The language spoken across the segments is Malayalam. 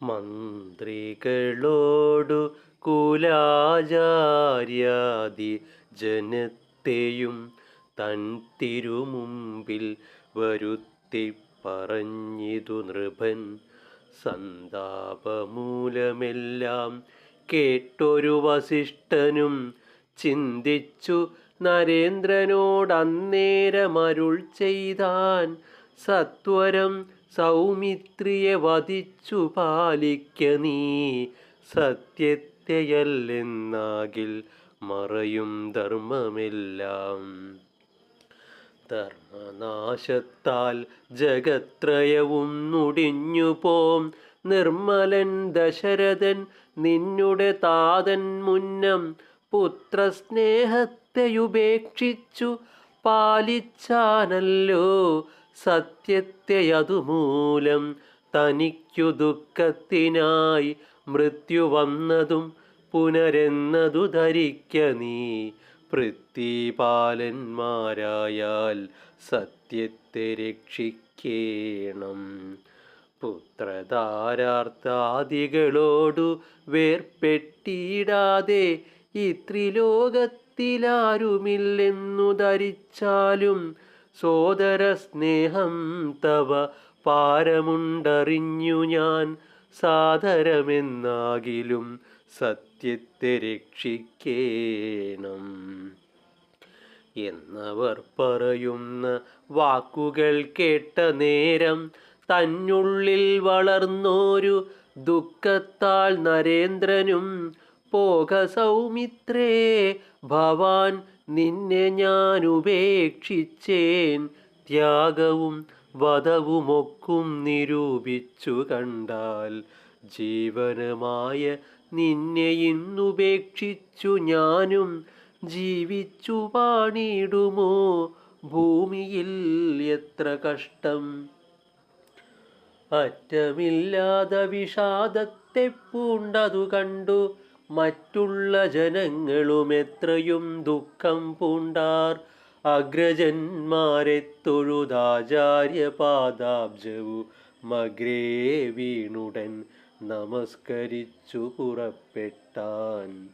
മന്ത്രികളോടു കുലാചാര്യാദി ജനത്തെയും തൻ തിരുമുമ്പിൽ വരുത്തി പറഞ്ഞിതു നൃപൻ. സന്താപമൂലമെല്ലാം കേട്ടൊരു വസിഷ്ഠനും ചിന്തിച്ചു നരേന്ദ്രനോടന്നേരമരുൾ ചെയ്താൻ സത്വരം സൗമിത്രിയെ വധിച്ചു പാലിക്ക നീ. സത്യത്തെയല്ലെന്നാകിൽ മറയും ധർമ്മമെല്ലാം. ധർമ്മനാശത്താൽ ജഗത്രയവും നുടിഞ്ഞു പോം. നിർമ്മലൻ ദശരഥൻ നിന്നുടെ താതൻ മുന്നം പുത്രസ്നേഹത്തെയുപേക്ഷിച്ചു പാലിച്ചാനല്ലോ. സത്യത്തെ അതുമൂലം തനിക്കു ദുഃഖത്തിനായി മൃത്യു വന്നതും പുനരെന്നതു ധരിക്ക നീ. പൃഥ്വിപാലന്മാരായാൽ സത്യത്തെ രക്ഷിക്കേണം. പുത്രധാരാർത്ഥാദികളോടു വേർപെട്ടിടാതെ ത്രിലോകത്തിലാരുമില്ലെന്നു ധരിച്ചാലും സോദര സ്നേഹം തവ പാരമുണ്ടറിഞ്ഞു ഞാൻ. സാദരമെന്നാകിലും സത്യത്തെ രക്ഷിക്കേണം. എന്നവർ പറയുന്ന വാക്കുകൾ കേട്ട നേരം തന്നുള്ളിൽ വളർന്നോരു ദുഃഖത്താൽ നരേന്ദ്രനും പോക സൗമിത്രേ ഭവാൻ നിന്നെ ഞാൻ ഉപേക്ഷിച്ചേൻ ത്യാഗവും വധവുമൊക്കും നിരൂപിച്ചു കണ്ടാൽ ജീവനമായ നിന്നെ ഇന്നുപേക്ഷിച്ചു ഞാനും ജീവിച്ചു പാണിടുമോ? ഭൂമിയിൽ എത്ര കഷ്ടം. അറ്റമില്ലാതെ വിഷാദത്തെ പൂണ്ടതു കണ്ടു. മറ്റുള്ള ജനങ്ങളും എത്രയും ദുഃഖം പൂണ്ടാർ. അഗ്രജന്മാരെ തൊഴുതാചാര്യ പാദാബ്ജവു മഗ്രേ വീണുടൻ നമസ്കരിച്ചു പുറപ്പെട്ടാൻ.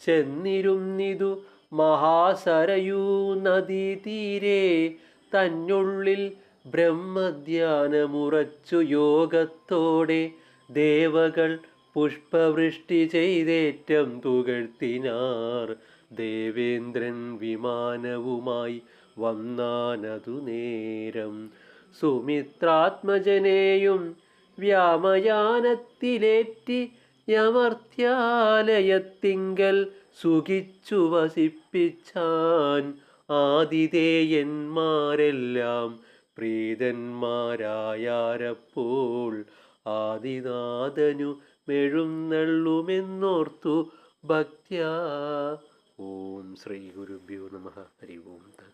ചെന്നിരുന്നിതു മഹാസരയൂ നദീ തീരെ തന്നുള്ളിൽ ബ്രഹ്മധ്യാനമുറച്ചു യോഗത്തോടെ ദേവകൾ പുഷ്പവൃഷ്ടി ചെയ്തേറ്റം തുകഴ്ത്തിനാർ. ദേവേന്ദ്രൻ വിമാനവുമായി വന്നാനതു നേരം. സുമിത്രാത്മജനെയും വ്യാമയാനത്തിലേറ്റി യമർത്യാലയത്തിങ്കൽ സുഖിച്ചു വസിപ്പിച്ചാൻ ആതിഥേയന്മാരെല്ലാം പ്രീതന്മാരായാരപ്പോൾ ആദിനാഥനു മെഴുന്നള്ളുമെന്നോർത്തു ഭക്ത്യാ ഓം ശ്രീ ഗുരുഭ്യോ നമ. ഹരി ഓം